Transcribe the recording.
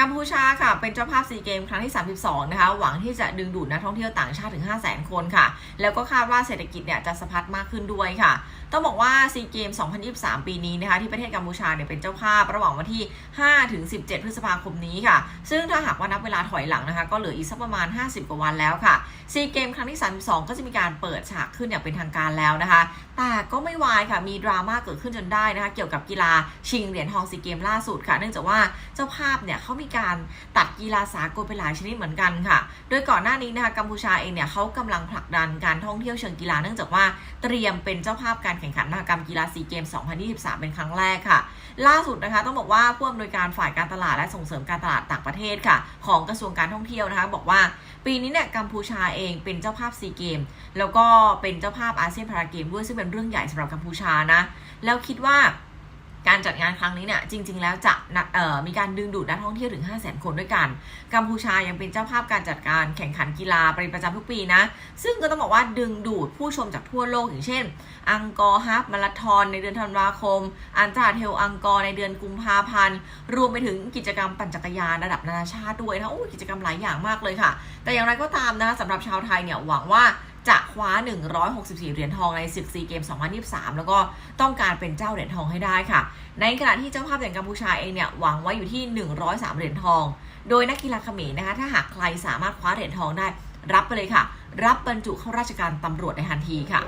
กัมพูชาค่ะเป็นเจ้าภาพซีเกมครั้งที่ 32 นะคะ หวังที่จะดึงดูดนักท่องเที่ยวต่างชาติถึง 5 0 0 0 0 0 คนค่ะ แล้วก็คาดว่าเศรษฐกิจเนี่ยจะสะพัดมากขึ้นด้วยค่ะ ต้องบอกว่าซีเกม 2023 ปีนี้นะคะ ที่ประเทศกัมพูชาเนี่ยเป็นเจ้าภาพระหว่างวันที่ 5 ถึง 17 พฤษภาคมนี้ค่ะ ซึ่งถ้าหากว่านับเวลาถอยหลังนะคะ ก็เหลืออีกสักประมาณ 50 กว่าวันแล้วค่ะซีเกมครั้งที่ 32 ก็จะมีการเปิดฉากขึ้นอย่างเป็นทางการแล้วนะคะ แต่ก็ไม่วายค่ะมีดราม่าเกิดขึ้นจนได้นะคะ เกี่ยวกับกีฬาชิงเหรียญทองซีเกมล่าสุดค่ะ เนื่องจากว่าเจ้าภาพเนี่ยเขามีการตัดกีฬาสากลไปหลายชนิดเหมือนกันค่ะ โดยก่อนหน้านี้นะคะกัมพูชาเองเนี่ยเขากำลังผลักดันการท่องเที่ยวเชิงกีฬาเนื่องจากว่าเตรียมเป็นเจ้าภาพการแข่งขันมหกรรมกีฬาซีเกม2023 เป็นครั้งแรกค่ะ ล่าสุดนะคะต้องบอกว่าผู้อำนวยการฝ่ายการตลาดและส่งเสริมการตลาดต่างประเทศค่ะ ของกระทรวงการท่องเที่ยวนะคะ บอกว่าปีนี้เนี่ยกัมพูชาเองเป็นเจ้าภาพซีเกมแล้วก็เป็นเจ้าภาพอาเซียนพาราเกมด้วยซึ่งเป็นเรื่องใหญ่สำหรับกัมพูชานะแล้วคิดว่า การจัดงานครั้งนี้เนี่ยจริง ๆ แล้วจะมีการดึงดูดนักท่องเที่ยวถึง 5 0 0 0 0 0 คนด้วยกัน กัมพูชายังเป็นเจ้าภาพการจัดการแข่งขันกีฬาเป็นประจำทุกปีนะ ซึ่งก็ต้องบอกว่าดึงดูดผู้ชมจากทั่วโลกอย่างเช่น อังกอร์ฮับมาราธอนในเดือนธันวาคม อันตราเทลอังกอร์ในเดือนกุมภาพันธ์ รวมไปถึงกิจกรรมปั่นจักรยานระดับนานาชาติด้วยนะโอ้กิจกรรมหลายอย่างมากเลยค่ะ แต่อย่างไรก็ตามนะคะสำหรับชาวไทยเนี่ยหวังว่า จะคว้า 164 เหรียญทองในศึกซีเกม 2023 แล้วก็ต้องการเป็นเจ้าเหรียญทองให้ได้ค่ะ ในขณะที่เจ้าภาพอย่างกัมพูชาเองเนี่ย หวังไว้อยู่ที่ 103 เหรียญทอง โดยนักกีฬาเขมรนะคะ ถ้าหากใครสามารถคว้าเหรียญทองได้ รับไปเลยค่ะ รับบรรจุเข้าราชการตำรวจในทันทีค่ะ